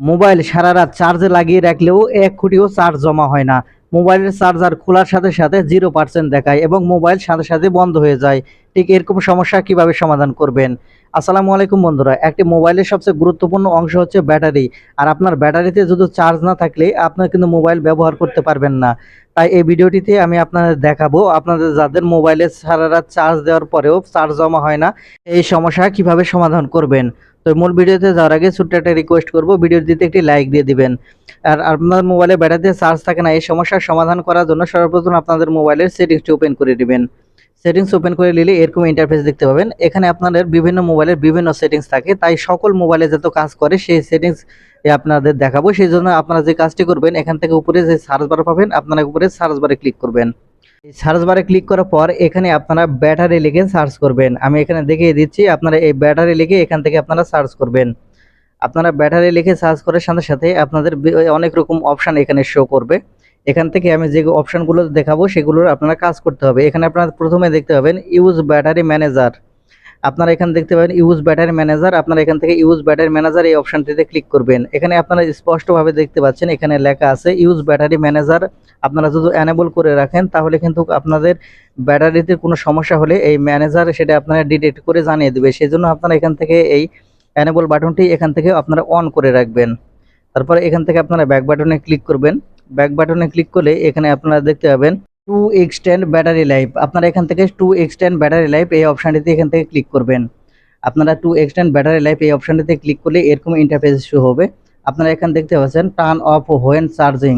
Mobile সারা রাত চার্জে লাগিয়ে রাখলেও এক কোটিও চার্জ জমা হয় না। মোবাইলের চার্জার খোলার সাথে সাথে জিরো পার্সেন্ট দেখায় এবং মোবাইল সাথে সাথে বন্ধ হয়ে যায়। ঠিক এরকম সমস্যা কীভাবে সমাধান করবেন? আসসালামু আলাইকুম বন্ধুরা, একটি মোবাইলের সবচেয়ে গুরুত্বপূর্ণ অংশ হচ্ছে ব্যাটারি। আর আপনার ব্যাটারিতে যদি চার্জ না থাকলে আপনার কিন্তু মোবাইল ব্যবহার করতে পারবেন না। তাই এই ভিডিওটিতে আমি আপনাদের দেখাবো, আপনাদের যাদের মোবাইলে সারা রাত চার্জ দেওয়ার পরেও চার্জ জমা হয় না, এই সমস্যা কীভাবে সমাধান করবেন? তো মূল ভিডিওতে যাওয়ার আগে ছোট্ট একটা রিকোয়েস্ট করব ভিডিওটিতে একটি লাইক দিয়ে দিবেন। আর আপনার মোবাইলে ব্যাটারিতে চার্জ থাকে না, এই সমস্যার সমাধান করার জন্য সর্বপ্রথম আপনাদের মোবাইলের সেটিংসটি ওপেন করে দিবেন। সেটিংস ওপেন করে নিলে এরকম ইন্টারফেস দেখতে পাবেন। এখানে আপনাদের বিভিন্ন মোবাইলের বিভিন্ন সেটিংস থাকে, তাই সকল মোবাইলে যত কাজ করে, সেই সেটিংস আপনাদের দেখাবো। সেই জন্য আপনারা যে কাজটি করবেন, এখান থেকে উপরে যে সার্চ বার পাবেন, আপনারা উপরে সার্চ বারে ক্লিক করবেন। সার্চ বারে ক্লিক করার পর এখানে আপনারা ব্যাটারি লিখে সার্চ করবেন। আমি এখানে দেখিয়ে দিচ্ছি, আপনারা এই ব্যাটারি লিখে এখান থেকে আপনারা সার্চ করবেন। আপনারা ব্যাটারি লিখে সার্চ করার সাথে সাথে আপনাদের অনেক রকম অপশান এখানে শো করবে। এখান থেকে আমি যে অপশানগুলো দেখাবো, সেগুলোর আপনারা কাজ করতে হবে। এখানে আপনারা প্রথমে দেখতে পাবেন ইউজ ব্যাটারি ম্যানেজার আপনারা এখানে দেখতে পাবেন ইউজ ব্যাটারি ম্যানেজার আপনারা এখান থেকে ইউজ ব্যাটারি ম্যানেজার এই অপশানটিতে ক্লিক করবেন। এখানে আপনারা স্পষ্টভাবে দেখতে পাচ্ছেন, এখানে লেখা আছে ইউজ ব্যাটারি ম্যানেজার আপনারা যদি অ্যানেবল করে রাখেন, তাহলে কিন্তু আপনাদের ব্যাটারিতে কোনো সমস্যা হলে এই ম্যানেজার সেটা আপনারা ডিটেক্ট করে জানিয়ে দেবে। সেই জন্য আপনারা এখান থেকে এই অ্যানেবল বাটনটি এখান থেকে আপনারা অন করে রাখবেন। তারপরে এখান থেকে আপনারা ব্যাক বাটনে ক্লিক করবেন। ব্যাক বাটনে ক্লিক করলে এখানে আপনারা দেখতে পাবেন টু এক্সটেন্ড ব্যাটারি লাইফ আপনারা এখান থেকে টু এক্সটেন্ড ব্যাটারি লাইফ এই অপশানটিতে এখান থেকে ক্লিক করবেন। আপনারা টু এক্সটেন্ড ব্যাটারি লাইফ এই অপশানটিতে ক্লিক করলে এরকম ইন্টারফেস শো হবে। আপনারা এখান দেখতে পাচ্ছেন টার্ন অফ হোয়েন চার্জিং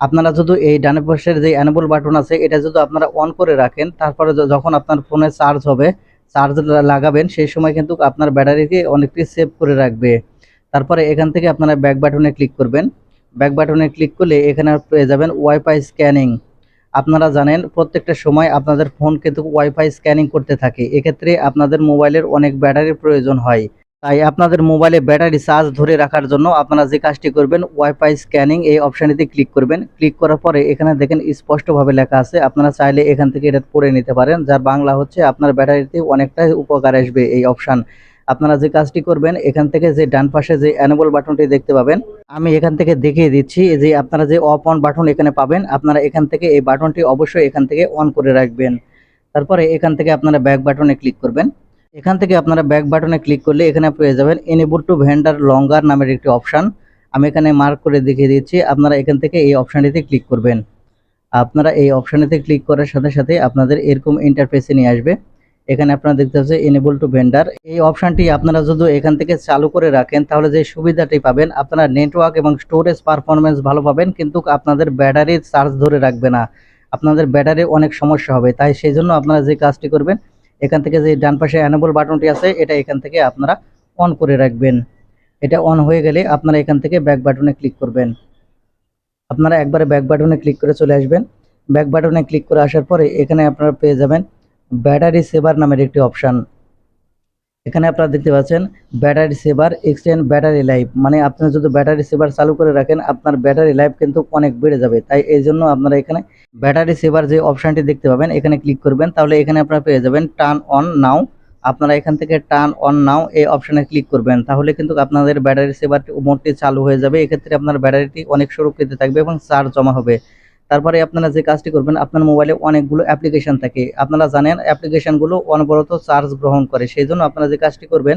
আপনারা যদি এই ডানে পাশের যে অ্যানেবল বাটন আছে, এটা যদি আপনারা অন করে রাখেন, তারপরে যখন আপনার ফোনে চার্জ হবে চার্জ লাগাবেন, সেই সময় কিন্তু আপনার ব্যাটারিকে অনেকটি সেভ করে রাখবে। তারপরে এখান থেকে আপনারা ব্যাক বাটনে ক্লিক করবেন। ব্যাক বাটনে ক্লিক করলে এখানে পেয়ে যাবেন ওয়াইফাই স্ক্যানিং আপনারা জানেন, প্রত্যেকটা সময় আপনাদের ফোন কিন্তু ওয়াইফাই স্ক্যানিং করতে থাকে। এক্ষেত্রে আপনাদের মোবাইলের অনেক ব্যাটারির প্রয়োজন হয়। তাই আপনাদের মোবাইলে ব্যাটারি চার্জ ধরে রাখার জন্য আপনারা যে কাজটি করবেন ওয়াইফাই স্ক্যানিং এই অপশানটিতে ক্লিক করবেন। ক্লিক করার পরে এখানে দেখেন স্পষ্টভাবে লেখা আছে। আপনারা চাইলে এখান থেকে এটা পড়ে নিতে পারেন, যার বাংলা হচ্ছে আপনার ব্যাটারিতে অনেকটাই উপকার আসবে এই অপশান। আপনারা যে কাজটি করবেন, এখান থেকে যে ডান পাশে যে অ্যানেবল বাটনটি দেখতে পাবেন, আমি এখান থেকে দেখিয়ে দিচ্ছি যে আপনারা যে অফ অন বাটন এখানে পাবেন, আপনারা এখান থেকে এই বাটনটি অবশ্যই এখান থেকে অন করে রাখবেন। তারপরে এখান থেকে আপনারা ব্যাক বাটনে ক্লিক করবেন। এখান থেকে আপনারা ব্যাক বাটনে ক্লিক করলে এখানে পেয়ে যাবেন এনেবল টু ভেন্ডার লঙ্গার নামের একটি অপশান আমি এখানে মার্ক করে দেখিয়ে দিচ্ছি, আপনারা এখান থেকে এই অপশানটিতে ক্লিক করবেন। আপনারা এই অপশানেতে ক্লিক করার সাথে সাথে আপনাদের এরকম ইন্টারফেসে নিয়ে আসবে। এখানে আপনারা দেখতে পাচ্ছেন এনেবল টু ভেন্ডার এই অপশানটি আপনারা যদি এখান থেকে চালু করে রাখেন, তাহলে যে সুবিধাটি পাবেন, আপনারা নেটওয়ার্ক এবং স্টোরেজ পারফরমেন্স ভালো পাবেন, কিন্তু আপনাদের ব্যাটারি চার্জ ধরে রাখবে না। আপনাদের ব্যাটারি অনেক সমস্যা হবে, তাই সেই জন্য আপনারা যে কাজটি করবেন, এখান থেকে যে ডান পাশে অ্যানেবল বাটনটি আছে, এটা এখান থেকে আপনারা অন করে রাখবেন। এটা অন হয়ে গেলে আপনারা এখান থেকে ব্যাক বাটনে ক্লিক করবেন। আপনারা একবারে ব্যাক বাটনে ক্লিক করে চলে আসবেন। ব্যাক বাটনে ক্লিক করে আসার পরে এখানে আপনারা পেয়ে যাবেন ব্যাটারি সেভার নামের একটি অপশান। এখানে আপনারা দেখতে পাচ্ছেন, battery saver extend battery life. মানে আপনি যদি ব্যাটারি সেভার চালু করে রাখেন, আপনার ব্যাটারি লাইফ কিন্তু অনেক বেড়ে যাবে। তাই এই জন্য আপনারা এখানে ব্যাটারি সেভার যে অপশানটি দেখতে পাবেন, এখানে ক্লিক করবেন। তাহলে এখানে আপনারা পেয়ে যাবেন টার্ন অন নাও। আপনারা এখান থেকে টার্ন অন নাও এই অপশানে ক্লিক করবেন। তাহলে কিন্তু আপনাদের ব্যাটারি সেভার মোটটি চালু হয়ে যাবে। এক্ষেত্রে আপনার ব্যাটারিটি অনেক সুরক্ষিত থাকবে এবং চার্জ জমা হবে। তারপরে আপনারা যে কাজটি করবেন, আপনার মোবাইলে অনেকগুলো অ্যাপ্লিকেশন থাকে। আপনারা জানেন অ্যাপ্লিকেশনগুলো অনবরত চার্জ গ্রহণ করে। সেই জন্য আপনারা যে কাজটি করবেন,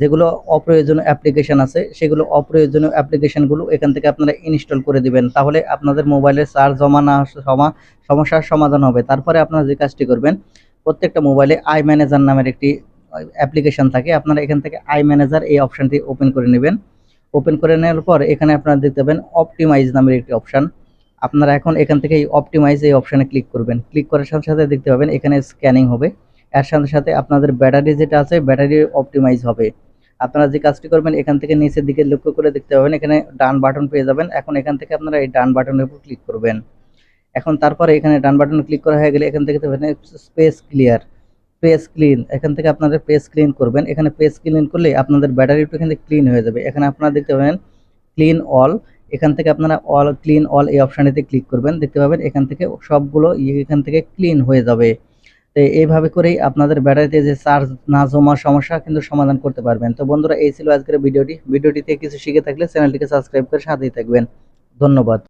যেগুলো অপ্রয়োজনীয় অ্যাপ্লিকেশন আছে, সেগুলো অপ্রয়োজনীয় অ্যাপ্লিকেশনগুলো এখান থেকে আপনারা ইনস্টল করে দিবেন। তাহলে আপনাদের মোবাইলের চার্জ জমা না সমা, সমস্যার সমাধান হবে। তারপরে আপনারা যে কাজটি করবেন, প্রত্যেকটা মোবাইলে আই ম্যানেজার নামের একটি অ্যাপ্লিকেশন থাকে। আপনারা এখান থেকে আই ম্যানেজার এই অপশানটি ওপেন করে নেবেন। ওপেন করে নেওয়ার পর এখানে আপনারা দেখতে পাবেন অপটিমাইজ নামের একটি অপশান। আপনারা এখন এখান থেকে এই অপটিমাইজ এই অপশানে ক্লিক করবেন। ক্লিক করার সাথে সাথে দেখতে পাবেন এখানে স্ক্যানিং হবে। এর সাথে সাথে আপনাদের ব্যাটারি যেটা আছে ব্যাটারি অপটিমাইজ হবে। আপনারা যে কাজটি করবেন, এখান থেকে নিচের দিকে লক্ষ্য করে দেখতে পাবেন, এখানে ডান বাটন পেয়ে যাবেন। এখন এখান থেকে আপনারা এই ডান বাটনের উপর ক্লিক করবেন। এখন তারপরে এখানে ডান বাটন ক্লিক করা হয়ে গেলে এখান থেকে স্পেস ক্লিয়ার পেজ ক্লিন এখান থেকে আপনাদের পেজ ক্লিন করবেন। এখানে পেজ ক্লিন করলে আপনাদের ব্যাটারিটা কিন্তু ক্লিন হয়ে যাবে। এখানে আপনারা দেখতে পাবেন ক্লিন অল এখান থেকে আপনারা অল ক্লিন অল এই অপশানেতে ক্লিক করবেন। দেখতে পাবেন এখান থেকে সবগুলো এখান থেকে ক্লিন হয়ে যাবে। তো এইভাবে করেই আপনাদের ব্যাটারিতে যে চার্জ না জমা সমস্যা কিন্তু সমাধান করতে পারবেন। তো বন্ধুরা, এই ছিল আজকের ভিডিওটি। ভিডিওটিতে কিছু শিখে থাকলে চ্যানেলটিকে সাবস্ক্রাইব করে সাথেই থাকবেন। ধন্যবাদ।